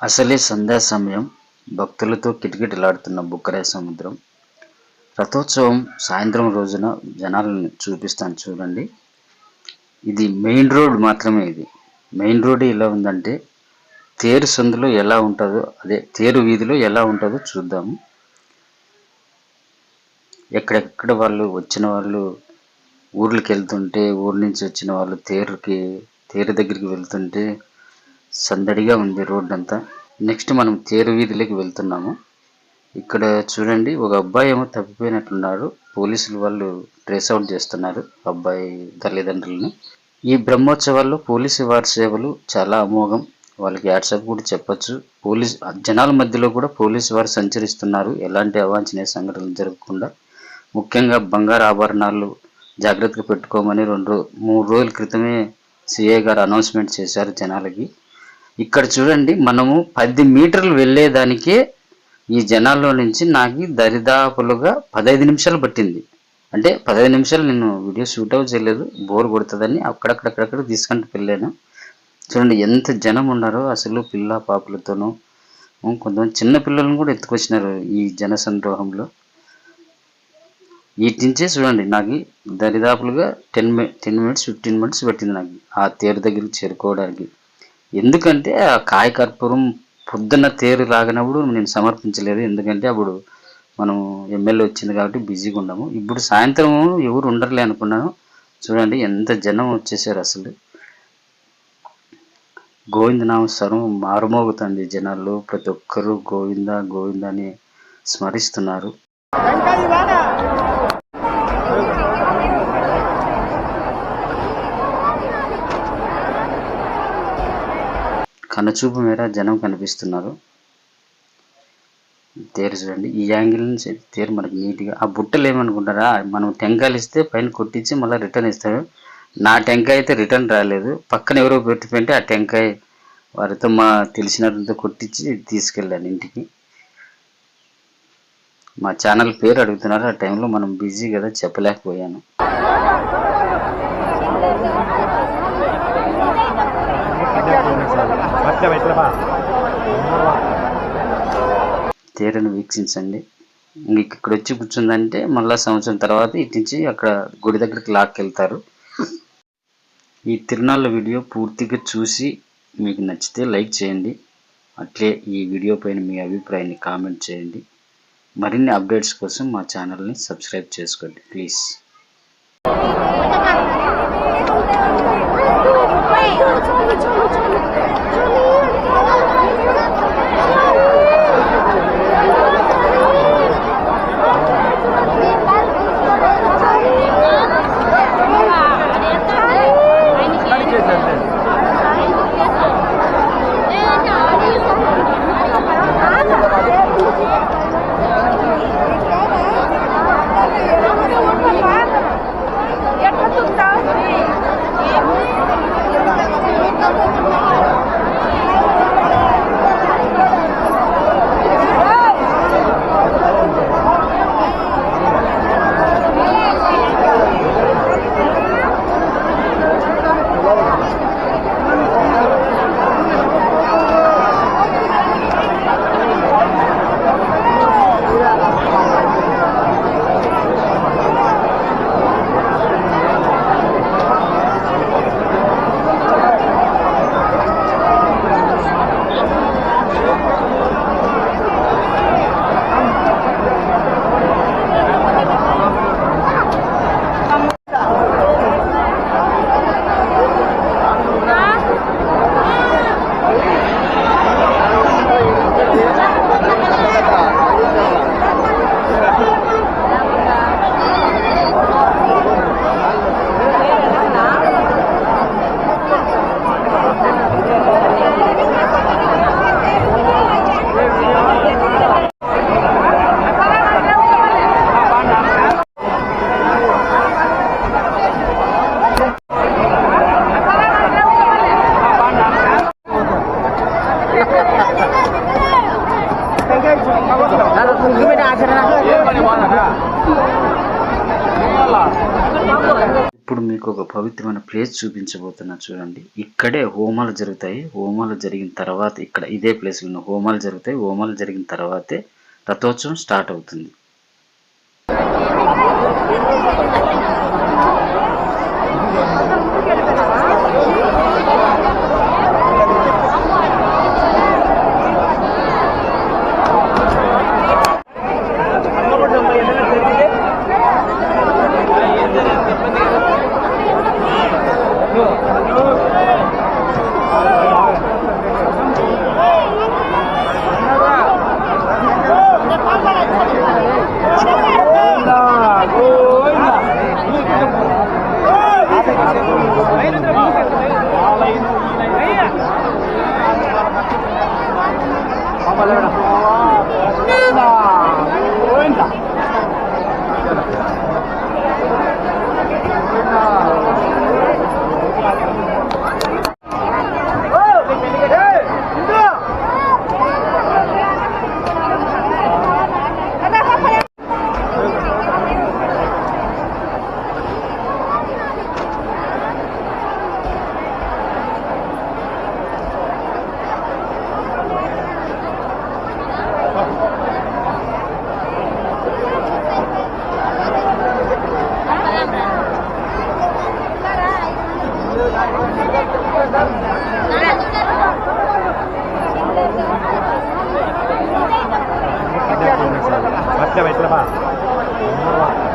అసలే సంధ్యా సమయం. భక్తులతో కిటకిటలాడుతున్న బుక్కరే సముద్రం. రథోత్సవం సాయంత్రం రోజున జనాలను చూపిస్తాను చూడండి. ఇది మెయిన్ రోడ్ మాత్రమే ఇది. మెయిన్ రోడ్ ఎలా ఉందంటే తేరు సందులో ఎలా ఉంటుందో అదే తేరు వీధిలో ఎలా ఉంటుందో చూద్దాము ఎక్కడెక్కడ వాళ్ళు వచ్చిన వాళ్ళు ఊర్లకి వెళ్తుంటే ఊరు నుంచి వచ్చిన వాళ్ళు తేరుకి తేరు దగ్గరికి వెళ్తుంటే సందడిగా ఉంది రోడ్ అంతా నెక్స్ట్ మనం తేరు వీధిలోకి వెళ్తున్నాము. ఇక్కడ చూడండి ఒక అబ్బాయి ఏమో తప్పిపోయినట్లున్నాడు పోలీసులు వాళ్ళు ట్రేస్ అవుట్ చేస్తున్నారు అబ్బాయి తల్లిదండ్రులని. ఈ బ్రహ్మోత్సవాల్లో పోలీసు వారి సేవలు చాలా అమోఘం. వాళ్ళకి యాడ్సప్ కూడా చెప్పొచ్చు. పోలీస్ జనాల మధ్యలో కూడా పోలీసు వారు సంచరిస్తున్నారు. ఎలాంటి అవాంఛనీయ సంఘటనలు జరగకుండా. ముఖ్యంగా బంగారు ఆభరణాలు జాగ్రత్తగా పెట్టుకోమని రెండు మూడు రోజుల క్రితమే సిఏ గారు అనౌన్స్మెంట్ చేశారు జనాలకి. ఇక్కడ చూడండి మనము పది మీటర్లు వెళ్ళేదానికే ఈ జనాల్లో నుంచి నాకు దరిదాపులుగా పదహైదు నిమిషాలు పట్టింది. అంటే పదహైదు నిమిషాలు నేను వీడియో షూట్ అవుట్ చేయలేదు బోర్ కొడుతుందని అక్కడక్కడక్కడక్కడ తీసుకుంటూ వెళ్ళాను. చూడండి ఎంత జనం ఉన్నారో అసలు పిల్ల పాపలతోనూ కొంచెం కొంతమంది చిన్న పిల్లలను కూడా ఎత్తుకొచ్చినారు ఈ జన సంద్రోహంలో వీటి నుంచే చూడండి నాకు దరిదాపులుగా టెన్ మి టెన్ మినిట్స్ ఫిఫ్టీన్ మినిట్స్ పట్టింది నాకు ఆ తేరు దగ్గరికి చేరుకోవడానికి. ఎందుకంటే ఆ కాయ కర్పూరం పొద్దున్న తేరు లాగినప్పుడు నేను సమర్పించలేదు. ఎందుకంటే అప్పుడు మనం ఎమ్మెల్యే వచ్చింది కాబట్టి బిజీగా ఉన్నాము. ఇప్పుడు సాయంత్రం ఎవరు ఉండరులే అనుకున్నాను. చూడండి ఎంత జనం వచ్చేసారు అసలు. గోవిందనామ స్వరం మారుమోగుతుంది జనాల్లో. ప్రతి ఒక్కరూ గోవింద గోవింద అని స్మరిస్తున్నారు. కనుచూపు మేర జనం కనిపిస్తున్నారు. తేరు చూడండి ఈ యాంగిల్ నుంచి తేరు మనకి నీట్గా ఆ బుట్టలు ఏమనుకుంటారా? మనం టెంకాయలు ఇస్తే పైన కొట్టించి మళ్ళీ రిటర్న్ ఇస్తారు. నా టెంకాయ అయితే రిటర్న్ రాలేదు. పక్కన ఎవరో పెట్టిపోయింటే ఆ టెంకాయ వారితో మా తెలిసినంత కొట్టించి తీసుకెళ్ళాను ఇంటికి. మా ఛానల్ పేరు అడుగుతున్నారు. ఆ టైంలో మనం బిజీ కదా చెప్పలేకపోయాను. తీరను వీక్షించండి. మీకు ఇక్కడ వచ్చి కూర్చుందంటే మళ్ళీ సంవత్సరం తర్వాత ఇటు నుంచి అక్కడ గుడి దగ్గరికి లాక్కెళ్తారు. ఈ తిరునాళ్ళ వీడియో పూర్తిగా చూసి మీకు నచ్చితే లైక్ చేయండి. అట్లే ఈ వీడియో పైన మీ అభిప్రాయాన్ని కామెంట్ చేయండి. మరిన్ని అప్డేట్స్ కోసం మా ఛానల్ని సబ్స్క్రైబ్ చేసుకోండి ప్లీజ్. మీకు ఒక పవిత్రమైన ప్లేస్ చూపించబోతున్నా చూడండి. ఇక్కడే హోమాలు జరుగుతాయి. హోమాలు జరిగిన తర్వాత ఇక్కడ ఇదే ప్లేస్లో హోమాలు జరుగుతాయి. హోమాలు జరిగిన తర్వాతే రథోత్సవం స్టార్ట్ అవుతుంది. 要不吃饭。你